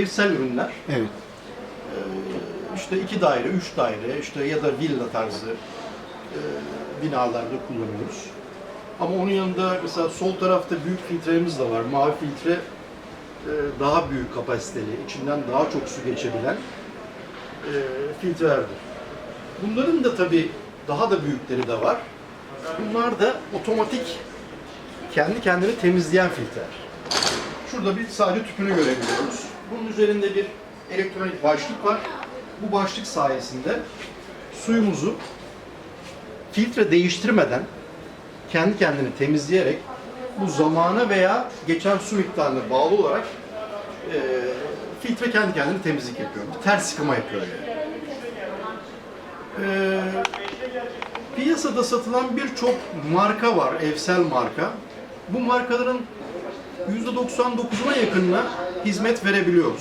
Evsel ürünler. Evet. işte iki daire, üç daire, işte ya da villa tarzı e, binalarda kullanıyoruz. Ama onun yanında mesela sol tarafta büyük filtremiz de var. Mavi filtre e, daha büyük kapasiteli, içinden daha çok su geçebilen e, filtrelerdir. Bunların da tabii daha da büyükleri de var. Bunlar da otomatik kendi kendini temizleyen filtreler. Şurada bir sadece tüpünü görebiliyoruz. Bunun üzerinde bir elektronik başlık var. Bu başlık sayesinde suyumuzu filtre değiştirmeden kendi kendini temizleyerek bu zamana veya geçen su miktarına bağlı olarak e, filtre kendi kendine temizlik yapıyor. Bir ters sıkıma yapıyor yani. E, piyasada satılan birçok marka var, evsel marka. Bu markaların %99'una yakınına hizmet verebiliyoruz.